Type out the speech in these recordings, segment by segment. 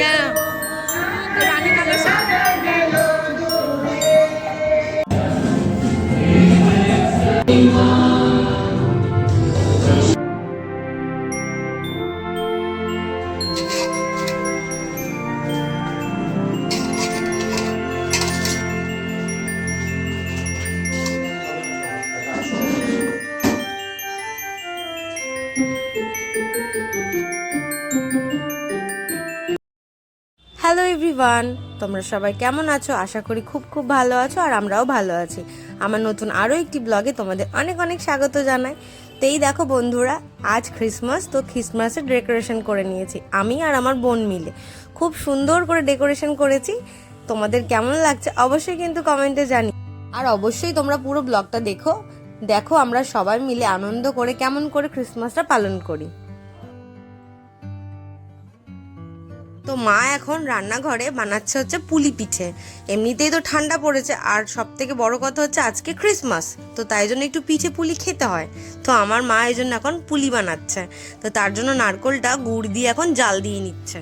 কেন রানী colour everyone তোমরা সবাই কেমন আছো? আশা করি খুব খুব ভালো আছো আর আমরাও ভালো আছি। আমার নতুন আরও একটি ব্লগে তোমাদের অনেক অনেক স্বাগত জানাই। তো এই দেখো বন্ধুরা, আজ ক্রিসমাস তো ক্রিসমাসের ডেকোরেশন করে নিয়েছি, আমি আর আমার বোন মিলে। খুব সুন্দর করে ডেকোরেশন করেছি। তোমাদের কেমন লাগছে অবশ্যই কিন্তু কমেন্টে জানি আর অবশ্যই তোমরা পুরো ব্লগটা দেখো। দেখো আমরা সবাই মিলে আনন্দ করে কেমন করে ক্রিসমাসটা পালন করি। তো মা এখন রান্নাঘরে বানাচ্ছে হচ্ছে পুলি পিঠে। এমনিতেই তো ঠান্ডা পড়েছে, আর সব থেকে বড় কথা হচ্ছে আজকে ক্রিসমাস তো তাই জন্য একটু পিঠে পুলি খেতে হয়। তো আমার মা এই জন্য এখন পুলি বানাচ্ছে, তো তার জন্য নারকোলটা গুড় দিয়ে এখন জাল দিয়ে নিচ্ছে।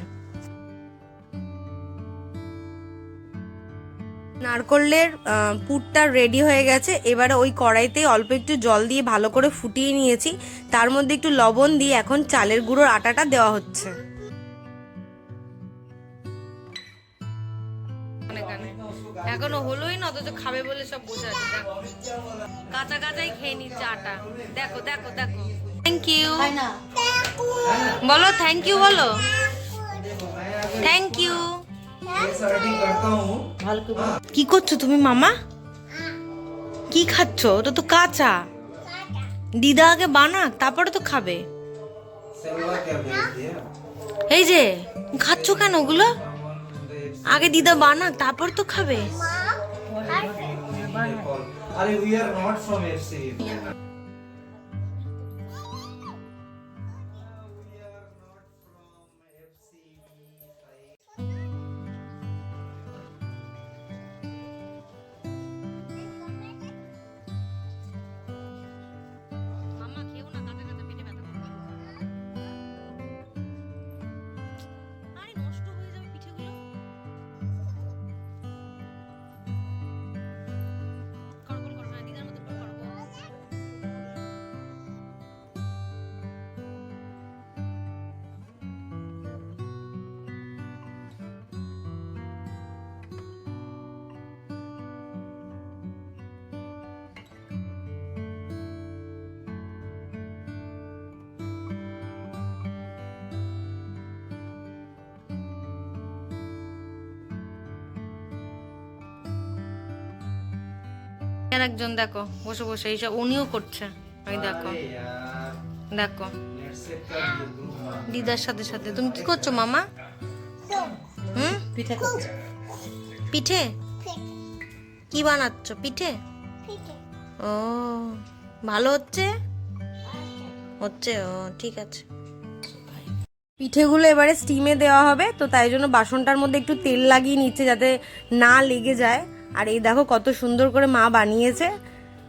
নারকলের পুরটা রেডি হয়ে গেছে, এবারে ওই কড়াইতে অল্প একটু জল দিয়ে ভালো করে ফুটিয়ে নিয়েছি, তার মধ্যে একটু লবণ দিয়ে এখন চালের গুঁড়োর আটাটা দেওয়া হচ্ছে। এখনও হলোই না অথচ খাবে বলে সব বসে আছে দেখো। কাঁচা কাঁচাই খেয়ে নিচ্ছে আটা দেখো দেখো দেখো। থ্যাংক ইউ বলো থ্যাংক ইউ বলো। থ্যাংক ইউ কি করছ তুমি মামা? কি খাচ্ছ? ওটা তো কাঁচা। দিদা আগে বানাক তারপরে তো খাবে। এই যে খাচ্ছ কেন ওগুলো? আগে দিদা বানাক তারপর তো খাবে। আর একজন দেখো বসে বসে এইসব উনিও করছে। ওই দেখো দেখো। দিদার সাথে সাথে। তুমি কি করছ মামা? হুম? পিঠে পিঠে? কি বানাচ্ছ পিঠে? ও ভালো হচ্ছে? হচ্ছে ও ঠিক আছে। পিঠেগুলো এবারে স্টিমে দেওয়া হবে তো তাই জন্য বাসনটার মধ্যে একটু তেল লাগিয়ে নিচ্ছে যাতে না লেগে যায়। আর এই দেখো কত সুন্দর করে মা বানিয়েছে।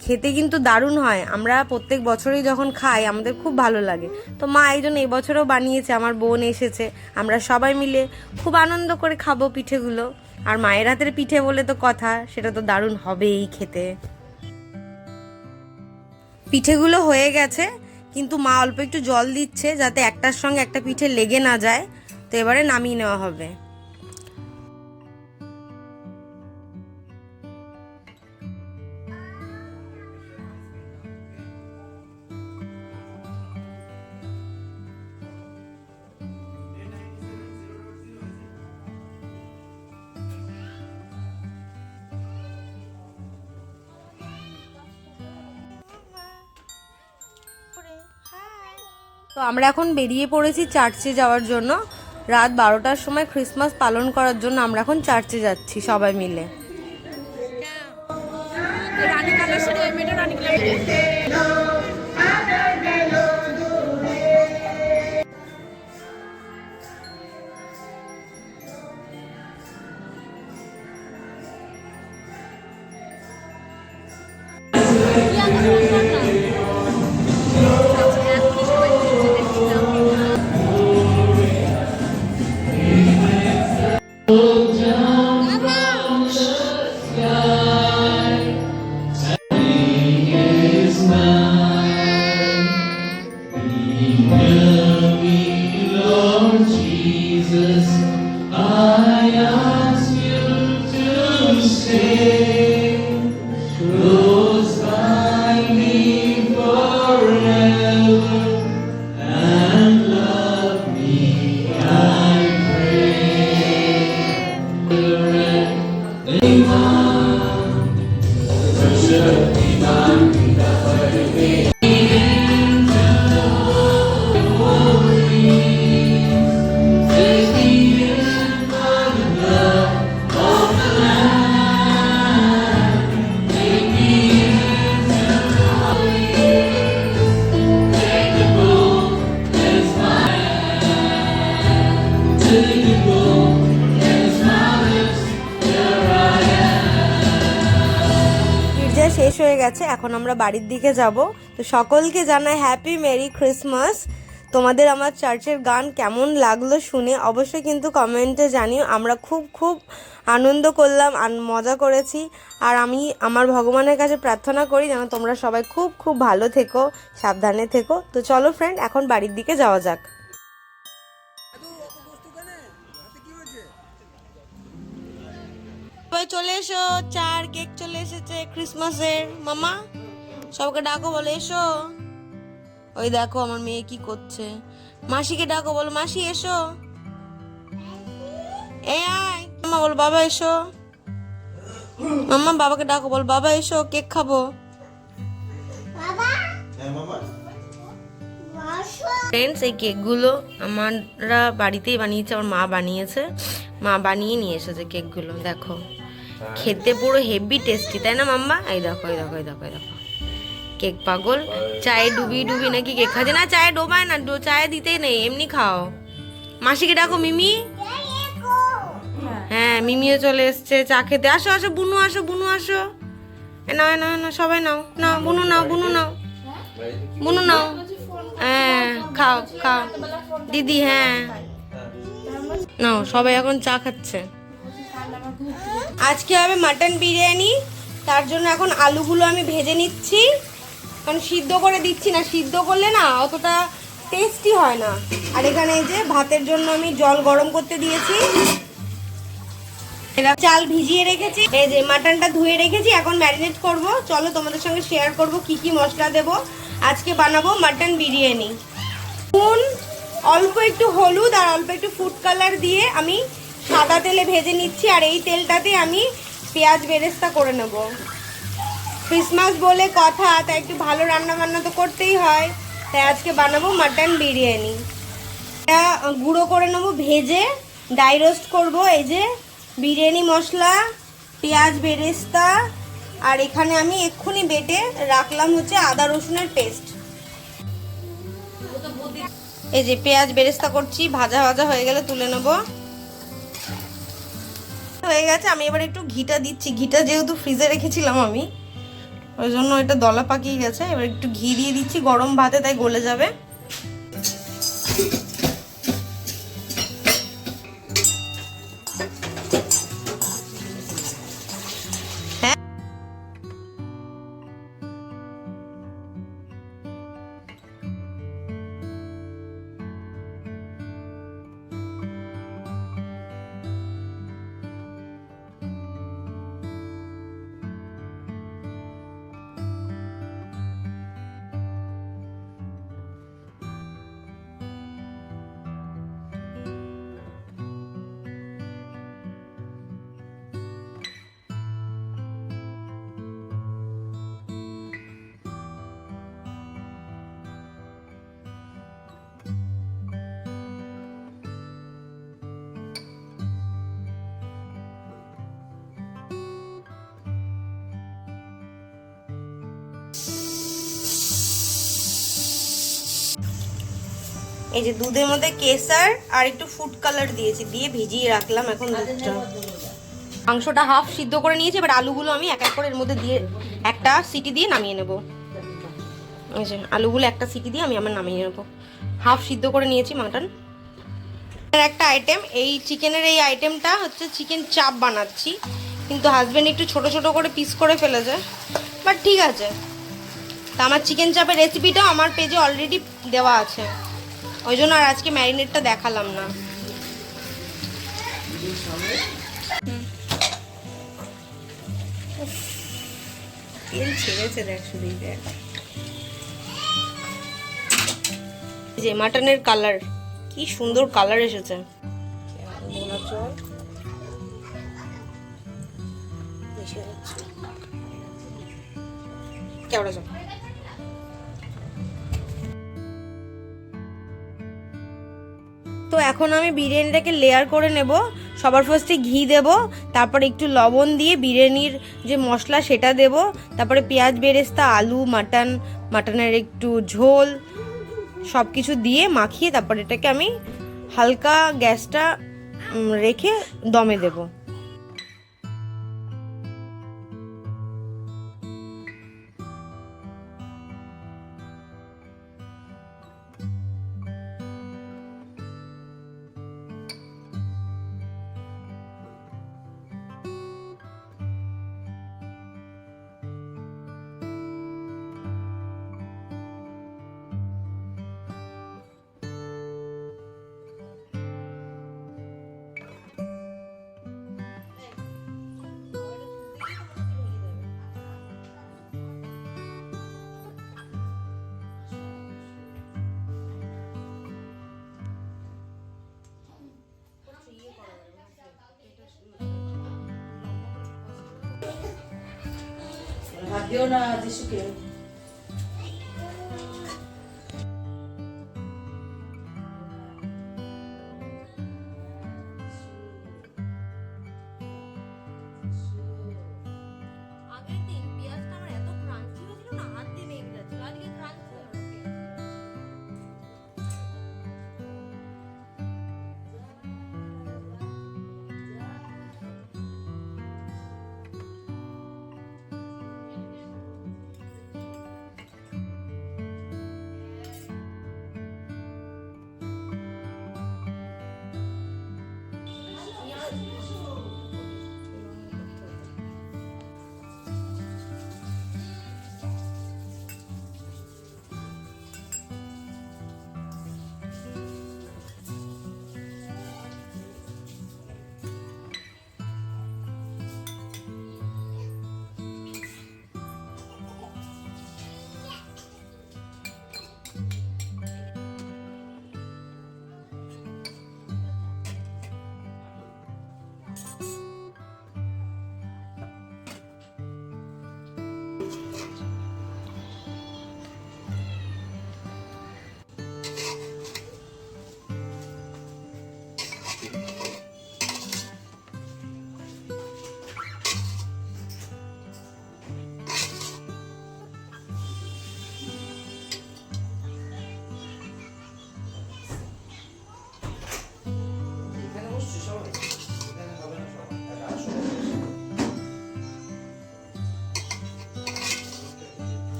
খেতে কিন্তু দারুণ হয়। আমরা প্রত্যেক বছরই যখন খাই, আমাদের খুব ভালো লাগে। তো মা এই জন্য এবছরও বানিয়েছে, আমার বোন এসেছে। আমরা সবাই মিলে খুব আনন্দ করে খাব পিঠেগুলো। আর মায়ের হাতের পিঠে বলে তো কথা, সেটা তো দারুণ হবেই খেতে। পিঠেগুলো হয়ে গেছে, কিন্তু মা অল্প একটু জল দিচ্ছে যাতে একটার সঙ্গে একটা পিঠে লেগে না যায়। তো এবারে নামিয়ে নেওয়া হবে। তো আমরা এখন বেরিয়ে পড়েছি চার্চে যাওয়ার জন্য। রাত বারোটার সময় ক্রিসমাস পালন করার জন্য আমরা এখন চার্চে যাচ্ছি সবাই মিলে। রানী এখন আমরা বাড়ির দিকে যাব। তো সকলকে জানাই হ্যাপি মেরি ক্রিসমাস তোমাদের আমার চার্চের গান কেমন লাগল শুনে অবশ্যই কিন্তু কমেন্টে জানিও। আমরা খুব খুব আনন্দ করলাম মজা করেছি। আর আমি আমার ভগবানের কাছে প্রার্থনা করি যেন তোমরা সবাই খুব খুব ভালো থেকো, সাবধানে থেকো। তো চলো ফ্রেন্ড এখন বাড়ির দিকে যাওয়া যাক। সবাই চলে এসো চার কেক চলে এসেছে ক্রিসমাসের মামা সবকে ডাকো বলে এসো। ওই দেখো আমার মেয়ে কি করছে। মাসিকে ডাকো বলো মাসি এসো। এই আয়। মামা বল বাবা এসো। মামা বাবাকে ডাকো বল বাবা এসো কেক খাব। ফ্রেন্ডস এই কেকগুলো আমরা বাড়িতেই বানিয়েছে আমার মা বানিয়েছে। মা বানিয়ে নিয়ে এসেছে কেকগুলো দেখো। খেতে পুরো হেভি টেস্টি তাই না মাম্মা? এই দেখো এই দেখো এই দেখো এই দেখো। কেক পাগল। চায়ে ডুবি ডুবি নাকি কেক খাচ্ছে? না, চায়ে ডোবায় না, ডো- চায়ে দিতেই নেই, এমনি খাও। মাসিকে ডাকো, মিমি। হ্যাঁ মিমিও চলে এসছে চা খেতে। আসো আসো, বুনু আসো বুনু, আসো। নাও নাও নাও, সবাই নাও। নাও, বুনু নাও বুনু নাও। বুনু নাও। হ্যাঁ খাও খাও। দিদি হ্যাঁ। নাও, সবাই এখন চা খাচ্ছে। আজকে হবে মাটন বিরিয়ানি, তার জন্য এখন আলুগুলো আমি ভেজে নিচ্ছি। কারণ সিদ্ধ করে দিচ্ছি না, সিদ্ধ করলে না অতটা টেস্টি হয় না। আর এখানে যে ভাতের জন্য আমি জল গরম করতে দিয়েছি। এরা চাল ভিজিয়ে রেখেছি, এই যে মাটনটা ধুয়ে রেখেছি, এখন ম্যারিনেট করব। চলো তোমাদের সঙ্গে শেয়ার করব কি কি মশলা দেব। আজকে বানাবো মাটন বিরিয়ানি। নুন, অল্প একটু হলুদ আর অল্প একটু ফুড কালার দিয়ে আমি সাদা তেলে ভেজে নিচ্ছি আর এই তেলটাতে আমি পেঁয়াজ বেরেস্তা করে নেব। ক্রিসমাস বলে কথা, তাই একটু ভালো রান্না বান্না তো করতেই হয়। তাই আজকে বানাবো মাটন বিরিয়ানি। এটা গুঁড়ো করে নেব, ভেজে ডাই রোস্ট করব। এই যে বিরিয়ানি মশলা, পেঁয়াজ বেরেস্তা, আর এখানে আমি এক্ষুনি বেটে রাখলাম হচ্ছে আদা রসুনের পেস্ট এই যে পেঁয়াজ বেরেস্তা করছি, ভাজা ভাজা হয়ে গেলে তুলে নেব। হয়ে গেছে, আমি এবার একটু ঘিটা দিচ্ছি। ঘিটা যেহেতু ফ্রিজে রেখেছিলাম আমি, ওই জন্য এটা দলা পাকিয়ে গেছে। এবার একটু ঘি দিয়ে দিচ্ছি, গরম ভাতে তাই গলে যাবে। এই যে দুধের মধ্যে কেসার আর একটু ফুড কালার দিয়েছি দিয়ে ভিজিয়ে রাখলাম এখন দুধটা। মাংসটা হাফ সিদ্ধ করে নিয়েছি এবার আলুগুলো আমি এক এক করে এর মধ্যে দিয়ে একটা সিটি দিয়ে নামিয়ে নেব। এই যে আলুগুলো একটা সিটি দিয়ে আমি আমার নামিয়ে নেব। হাফ সিদ্ধ করে নিয়েছি মাটন। আর একটা আইটেম এই চিকেনের এই আইটেমটা হচ্ছে চিকেন চাপ বানাচ্ছি কিন্তু হাজব্যান্ড একটু ছোট ছোট করে পিস করে ফেলেছে বাট ঠিক আছে। তা আমার চিকেন চাপের রেসিপিটাও আমার পেজে অলরেডি দেওয়া আছে। ওই জন্য আর আজকে ম্যারিনেটটা দেখালাম না। তেল ছেড়েছে দেখ শুধুই দেখ। যে মাটনের কালার কি সুন্দর কালার এসেছে। কেওড়া জল এখন আমি বিরিয়ানিটাকে লেয়ার করে নেব। সবার ফার্স্টে ঘি দেব, তারপর একটু লবণ দিয়ে বিরিয়ানির যে মশলা সেটা দেব, তারপরে পেঁয়াজ, বেরেস্তা, আলু, মাটন, মাটনের একটু ঝোল সব কিছু দিয়ে মাখিয়ে তারপর এটাকে আমি হালকা গ্যাসটা রেখে দমে দেবো। দিও না যিশুকে আগের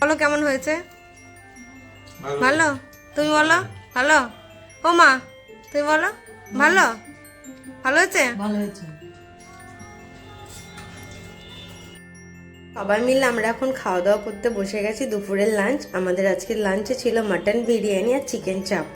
বলো কেমন হয়েছে? ভালো। তুমি বলো? ভালো? ও মা। তুমি বলো? ভালো? ভালো হয়েছে? ভালো হয়েছে। সবাই মিলে আমরা এখন খাওয়া দাওয়া করতে বসে গেছি দুপুরের লাঞ্চ আমাদের আজকের লাঞ্চে ছিল মাটন বিরিয়ানি আর চিকেন চাপ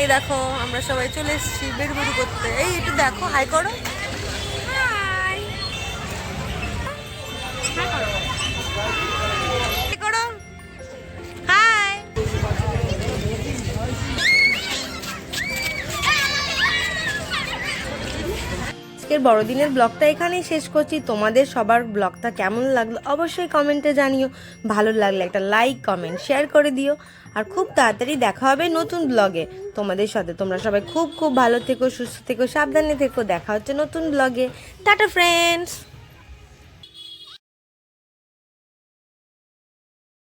এই দেখো আমরা সবাই চলে এসেছি বেরুবেরু করতে। এই একটু দেখো হাই করো। আজকের বড়দিনের ব্লগটা এখানেই শেষ করছি। তোমাদের সবার ব্লগটা কেমন লাগল অবশ্যই কমেন্টে জানিও। ভালো লাগলে একটা লাইক কমেন্ট শেয়ার করে দিও। আর খুব তাড়াতাড়ি দেখা হবে নতুন ব্লগে। তোমাদের সাথে তোমরা সবাই খুব খুব ভালো থেকো, সুস্থ থেকো, সাবধানে থেকো। দেখা হচ্ছে নতুন ব্লগে। Tata friends